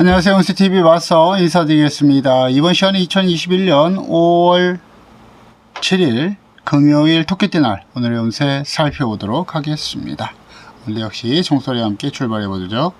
안녕하세요. 온스TV 와서 인사드리겠습니다. 이번 시간은 2021년 5월 7일 금요일 토끼띠 날 오늘의 운세 살펴보도록 하겠습니다. 오늘 역시 종소리와 함께 출발해 보죠.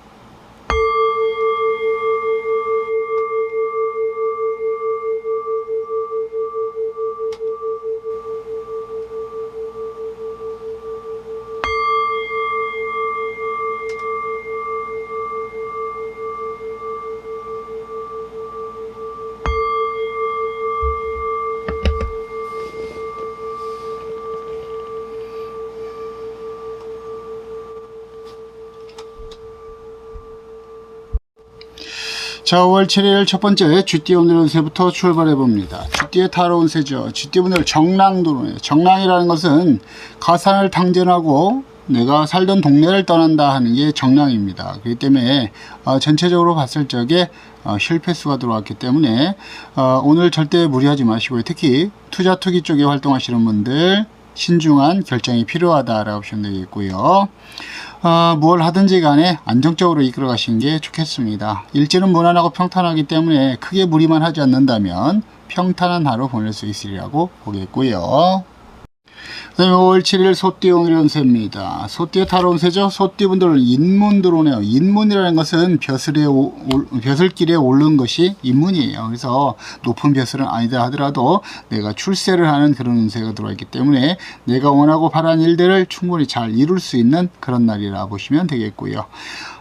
자, 5월 7일 첫 번째 쥐띠 오늘 운세부터 출발해 봅니다. 쥐띠의 타로 운세죠. 쥐띠 오늘 정랑도로네요. 정랑이라는 것은 가산을 탕전하고 내가 살던 동네를 떠난다 하는 게 정랑입니다. 그렇기 때문에 어, 전체적으로 봤을 적에 어, 실패수가 들어왔기 때문에 어, 오늘 절대 무리하지 마시고요. 특히 투자 투기 쪽에 활동하시는 분들 신중한 결정이 필요하다라고 보시면 되겠고요. 어, 무엇 하든지 간에 안정적으로 이끌어 가시는 게 좋겠습니다. 일지는 무난하고 평탄하기 때문에 크게 무리만 하지 않는다면 평탄한 하루 보낼 수 있으리라고 보겠고요. 그 다음에 5월 7일 소띠 오늘의 운세입니다. 소띠의 타로 운세죠. 소띠분들은 인문 들어오네요. 인문이라는 것은 벼슬에 오- 올- 벼슬길에 오른 것이 인문이에요. 그래서 높은 벼슬은 아니다 하더라도 내가 출세를 하는 그런 운세가 들어있기 때문에 내가 원하고 바란 일들을 충분히 잘 이룰 수 있는 그런 날이라 보시면 되겠고요.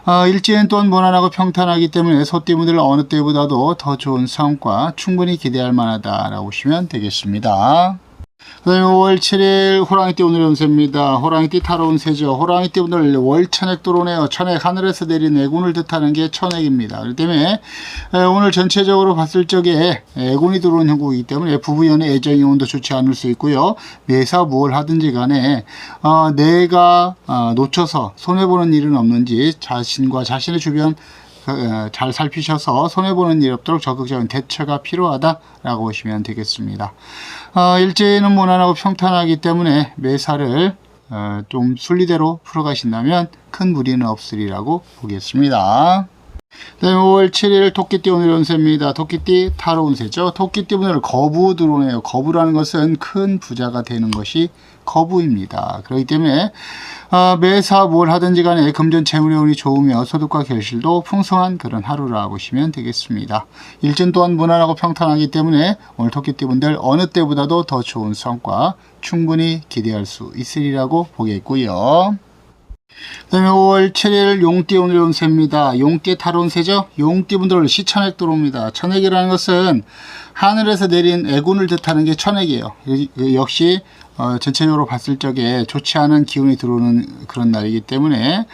어, 일지는 또한 무난하고 평탄하기 때문에 소띠분들은 어느 때보다도 더 좋은 성과 충분히 기대할 만하다라고 보시면 되겠습니다. 그 다음에 5월 7일 호랑이띠 오늘 운세입니다. 호랑이띠 타로 운 세죠. 호랑이띠 오늘 월 천액 들어오네요. 천액 하늘에서 내린 애군을 뜻하는 게 천액입니다. 그렇기 때문에 에, 오늘 전체적으로 봤을 적에 애군이 들어온 형국이기 때문에 부부 연의 애정이 온도 좋지 않을 수 있고요. 매사 무엇 하든지 간에 어, 내가 어, 놓쳐서 손해보는 일은 없는지 자신과 자신의 주변 어, 잘 살피셔서 손해보는 일 없도록 적극적인 대처가 필요하다라고 보시면 되겠습니다. 어, 일제는 무난하고 평탄하기 때문에 매사를 어, 좀 순리대로 풀어가신다면 큰 무리는 없으리라고 보겠습니다. 네, 5월 7일 토끼띠 오늘 운세입니다. 토끼띠 타로 운세죠. 토끼띠 오늘 거부 들어오네요. 거부라는 것은 큰 부자가 되는 것이 거부입니다. 그렇기 때문에 어, 매사 뭘 하든지 간에 금전 재물의 운이 좋으며 소득과 결실도 풍성한 그런 하루라 보시면 되겠습니다. 일진 또한 무난하고 평탄하기 때문에 오늘 토끼띠 분들 어느 때보다도 더 좋은 성과 충분히 기대할 수 있으리라고 보겠고요. 그 다음에 5월 7일 용띠 오늘 운세입니다. 용띠 타로 운세죠? 용띠 분들 시천액 들어옵니다. 천액이라는 것은 하늘에서 내린 애군을 뜻하는 게 천액이에요. 이- 이 역시 어, 전체적으로 봤을 적에 좋지 않은 기운이 들어오는 그런 날이기 때문에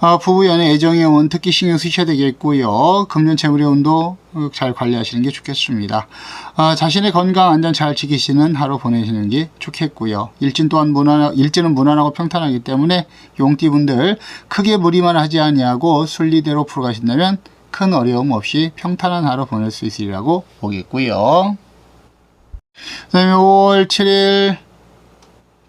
어, 부부 연애 애정의 운 특히 신경 쓰셔야 되겠고요. 재물의 운도 어, 잘 관리하시는 게 좋겠습니다. 어, 자신의 건강 안전 잘 지키시는 하루 보내시는 게 좋겠고요. 일진 또한 무난 일진은 무난하고 평탄하기 때문에 용띠분들 크게 무리만 하지 아니하고 순리대로 풀어가신다면 큰 어려움 없이 평탄한 하루 보낼 수 있으리라고 보겠고요. 그다음에 5월 7일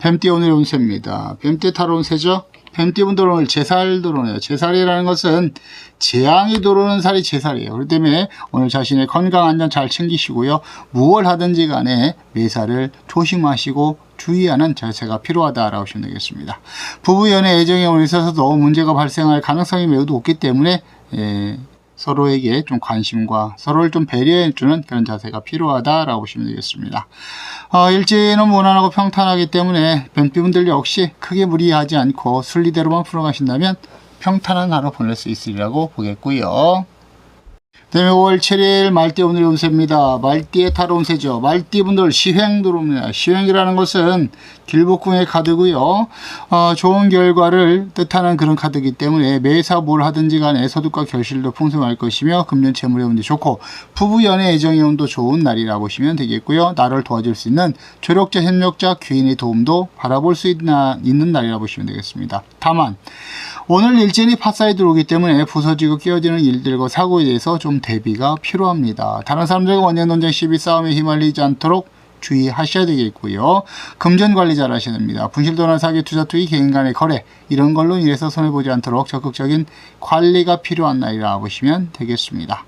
뱀띠 오늘 운세입니다. 뱀띠 타로 운세죠. 뱀띠 분들 오늘 제살 들어오네요. 제살이라는 것은 재앙이 들어오는 살이 제살이에요. 그렇기 때문에 오늘 자신의 건강 안전 잘 챙기시고요. 무얼 하든지 간에 매사를 조심하시고 주의하는 자세가 필요하다라고 보시면 되겠습니다. 부부 연애 애정에 있어서도 문제가 발생할 가능성이 매우 높기 때문에 예, 서로에게 좀 관심과 서로를 좀 배려해주는 그런 자세가 필요하다라고 보시면 되겠습니다. 어, 일지는 무난하고 평탄하기 때문에 뱀띠분들 역시 크게 무리하지 않고 순리대로만 풀어가신다면 평탄한 하루 보낼 수 있으리라고 보겠고요. 다음에 5월 7일 말띠 오늘의 운세입니다. 말띠의 타로 운세죠. 말띠분들 시행 들어옵니다. 시행이라는 것은 길복궁의 카드고요. 어, 좋은 결과를 뜻하는 그런 카드이기 때문에 매사 뭘 하든지 간에 소득과 결실도 풍성할 것이며 금년 재물의 운도 좋고 부부 연애 애정의 운도 좋은 날이라 보시면 되겠고요. 나를 도와줄 수 있는 조력자, 협력자, 귀인의 도움도 바라볼 수 있나, 있는 날이라 보시면 되겠습니다. 다만 오늘 일진이 파사에 들어오기 때문에 부서지고 끼어지는 일들과 사고에 대해서 좀 대비가 필요합니다. 다른 사람들과 원년 논쟁 시비 싸움에 휘말리지 않도록 주의하셔야 되겠고요. 금전 관리 잘 하셔야 됩니다. 분실도나 사기, 투자, 투기, 개인 간의 거래 이런 걸로 인해서 손해보지 않도록 적극적인 관리가 필요한 날이라 보시면 되겠습니다.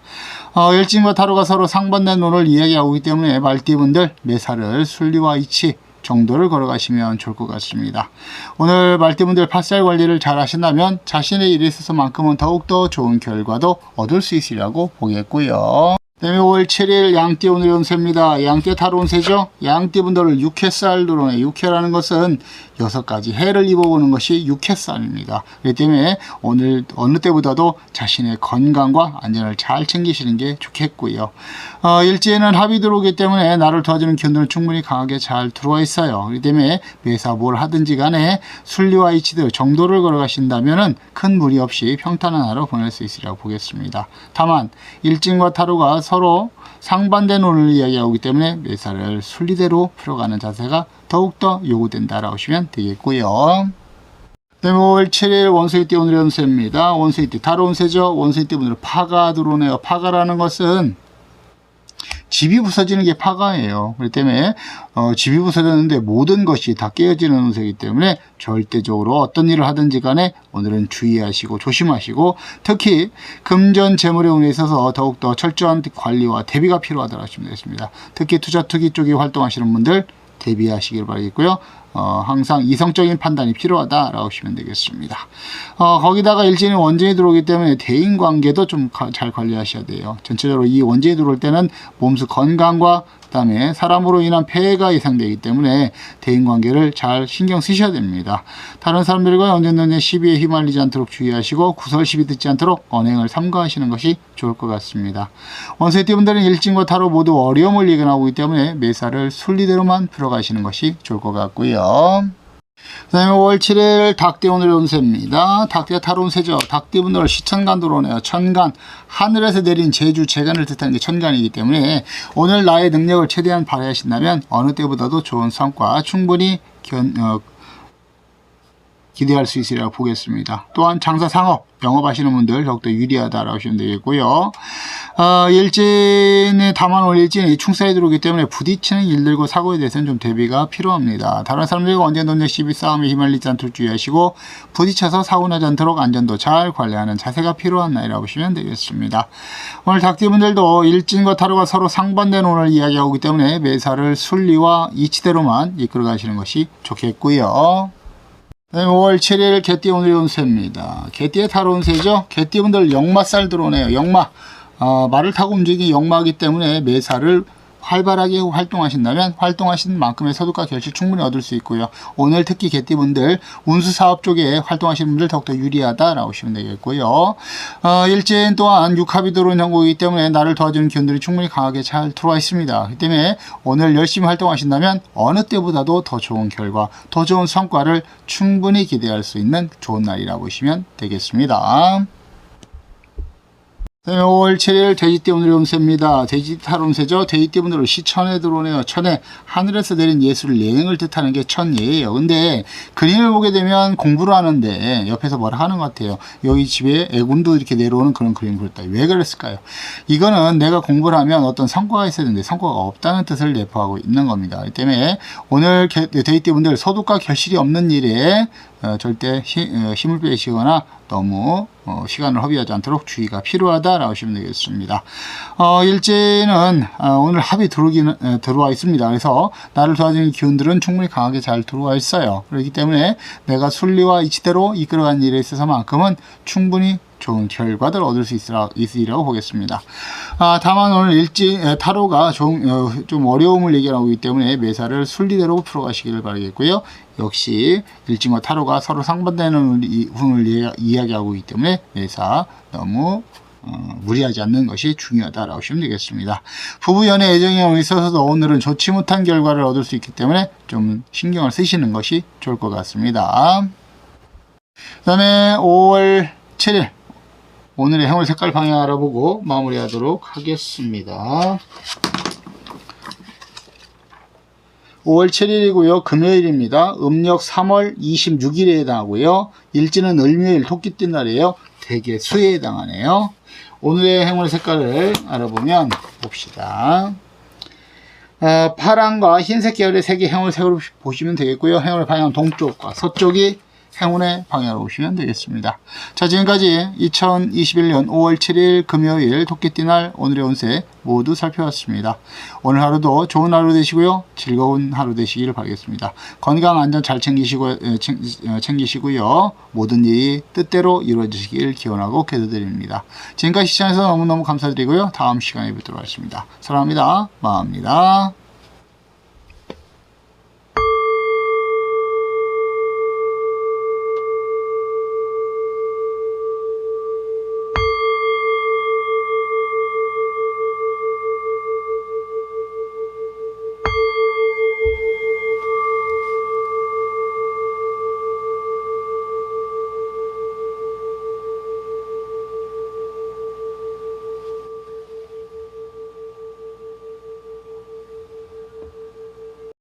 어, 열진과 타로가 서로 상반된 논을 이야기하고 있기 때문에 말띠분들 매사를 순리와 이치 정도를 걸어가시면 좋을 것 같습니다. 오늘 말띠분들 팥살 관리를 잘 하신다면 자신의 일에 있어서만큼은 더욱더 좋은 결과도 얻을 수 있으리라고 보겠고요. 다음에 5월 7일 양띠 오늘의 운세입니다. 양띠 타로 운세죠. 양띠 분들을 육해살 들어오네. 육해라는 것은 여섯 가지 해를 입어보는 것이 육해살입니다. 그렇기 때문에 오늘 어느 때보다도 자신의 건강과 안전을 잘 챙기시는 게 좋겠고요. 어, 일지에는 합이 들어오기 때문에 나를 도와주는 기운들은 충분히 강하게 잘 들어와 있어요. 그렇기 때문에 매사 뭘 하든지 간에 순리와 이치들 정도를 걸어가신다면 큰 무리 없이 평탄한 하루 보낼 수 있으리라고 보겠습니다. 다만 일진과 타로가 서로 상반된 오늘 이야기하고 있기 때문에 매사를 순리대로 풀어가는 자세가 더욱더 요구된다라고 보시면 되겠고요. 네, 5월 7일 원수의띠 오늘의 운세입니다. 원수의띠 다른 운세죠. 원수의띠 오늘 파가 들어오네요. 파가라는 것은 집이 부서지는 게 파가예요. 그렇기 때문에 어, 집이 부서졌는데 모든 것이 다 깨어지는 운세이기 때문에 절대적으로 어떤 일을 하든지 간에 오늘은 주의하시고 조심하시고 특히 금전 재물의 운에 있어서 더욱더 철저한 관리와 대비가 필요하다고 하시면 되겠습니다. 특히 투자 투기 쪽에 활동하시는 분들 대비하시길 바라겠고요. 어, 항상 이성적인 판단이 필요하다라고 하시면 되겠습니다. 어, 거기다가 일진이 원진이 들어오기 때문에 대인 관계도 좀 잘 관리하셔야 돼요. 전체적으로 이 원진이 들어올 때는 몸수 건강과 그 다음에 사람으로 인한 폐해가 예상되기 때문에 대인 관계를 잘 신경 쓰셔야 됩니다. 다른 사람들과 언제든지 시비에 휘말리지 않도록 주의하시고 구설 시비 듣지 않도록 언행을 삼가하시는 것이 좋을 것 같습니다. 원세띠분들은 일진과 타로 모두 어려움을 예견하고 있기 때문에 매사를 순리대로만 풀어가시는 것이 좋을 것 같고요. 그 다음에 5월 7일 닭띠 오늘의 운세입니다. 닭띠가 타로 운세죠. 닭띠 분들 시천간 들어오네요. 천간. 하늘에서 내린 제주, 재간을 뜻하는 게 천간이기 때문에 오늘 나의 능력을 최대한 발휘하신다면 어느 때보다도 좋은 성과 충분히 견, 어, 기대할 수 있으리라고 보겠습니다. 또한 장사 상업, 영업하시는 분들 더욱더 유리하다라고 하시면 되겠고요. 어, 일진에 올 일진이 충사에 들어오기 때문에 부딪히는 일들과 사고에 대해서는 좀 대비가 필요합니다. 다른 사람들과 언제든지 시비 싸움에 휘말리지 않도록 주의하시고 부딪혀서 사고 나지 않도록 안전도 잘 관리하는 자세가 필요한 날이라고 보시면 되겠습니다. 오늘 닭띠분들도 일진과 타로가 서로 상반된 오늘 이야기하고 있기 때문에 매사를 순리와 이치대로만 이끌어 가시는 것이 좋겠고요. 네, 5월 7일 개띠 오늘의 운세입니다. 개띠의 타로 운세죠. 개띠분들 역마살 들어오네요. 역마. 어, 말을 타고 움직이기 역마이기 때문에 매사를 활발하게 활동하신다면 활동하신 만큼의 소득과 결실 충분히 얻을 수 있고요. 오늘 특히 개띠분들 운수 사업 쪽에 활동하시는 분들 더욱더 유리하다라고 보시면 되겠고요. 어, 일진 또한 육합이 들어온 형국이기 때문에 나를 도와주는 기운들이 충분히 강하게 잘 들어와 있습니다. 그렇기 때문에 오늘 열심히 활동하신다면 어느 때보다도 더 좋은 결과, 더 좋은 성과를 충분히 기대할 수 있는 좋은 날이라고 보시면 되겠습니다. 네, 5월 7일 돼지띠 오늘의 운세입니다. 돼지띠 타로 운세죠. 돼지띠 분들은 시천에 들어오네요. 천에 하늘에서 내린 예술 예행을 뜻하는 게 천예예요. 근데 그림을 보게 되면 공부를 하는데 옆에서 뭐라 하는 것 같아요. 여기 집에 애군도 이렇게 내려오는 그런 그림을 그렸다. 왜 그랬을까요? 이거는 내가 공부를 하면 어떤 성과가 있어야 되는데 성과가 없다는 뜻을 내포하고 있는 겁니다. 이 때문에 오늘 돼지띠 분들 소득과 결실이 없는 일에 어, 절대 히, 어, 힘을 빼시거나 너무 어, 시간을 허비하지 않도록 주의가 필요하다라고 하시면 되겠습니다. 어, 일제는 어, 오늘 합이 들어오기는 에, 들어와 있습니다. 그래서 나를 도와주는 기운들은 충분히 강하게 잘 들어와 있어요. 그렇기 때문에 내가 순리와 이치대로 이끌어간 일에 있어서만큼은 충분히 좋은 결과들 얻을 수 있으라, 있으리라고 보겠습니다. 아, 다만 오늘 일지 에, 타로가 좀, 어, 좀 어려움을 얘기하고 있기 때문에 매사를 순리대로 풀어가시기를 바라겠고요. 역시 일진과 타로가 서로 상반되는 이- 운을 이야- 이야기하고 있기 때문에 매사 너무 어, 무리하지 않는 것이 중요하다라고 보시면 되겠습니다. 부부 연애 애정에 있어서도 오늘은 좋지 못한 결과를 얻을 수 있기 때문에 좀 신경을 쓰시는 것이 좋을 것 같습니다. 그 다음에 5월 7일 오늘의 행운 색깔 방향 알아보고 마무리하도록 하겠습니다. 5월 7일이고요. 금요일입니다. 음력 3월 26일에 해당하고요. 일지는 을묘일 토끼띠 날이에요. 대개 수에 해당하네요. 오늘의 행운의 색깔을 알아보면 봅시다. 어, 파랑과 흰색 계열의 색이 행운의 색으로 보시면 되겠고요. 행운의 방향 동쪽과 서쪽이 행운의 방향으로 보시면 되겠습니다. 자, 지금까지 2021년 5월 7일 금요일 토끼띠날 오늘의 운세 모두 살펴봤습니다. 오늘 하루도 좋은 하루 되시고요. 즐거운 하루 되시길 바라겠습니다. 건강 안전 잘 챙기시고, 어, 챙기시고요. 모든 일이 뜻대로 이루어지시길 기원하고 기도드립니다. 지금까지 시청해서 너무너무 감사드리고요. 다음 시간에 뵙도록 하겠습니다. 사랑합니다. 마합니다.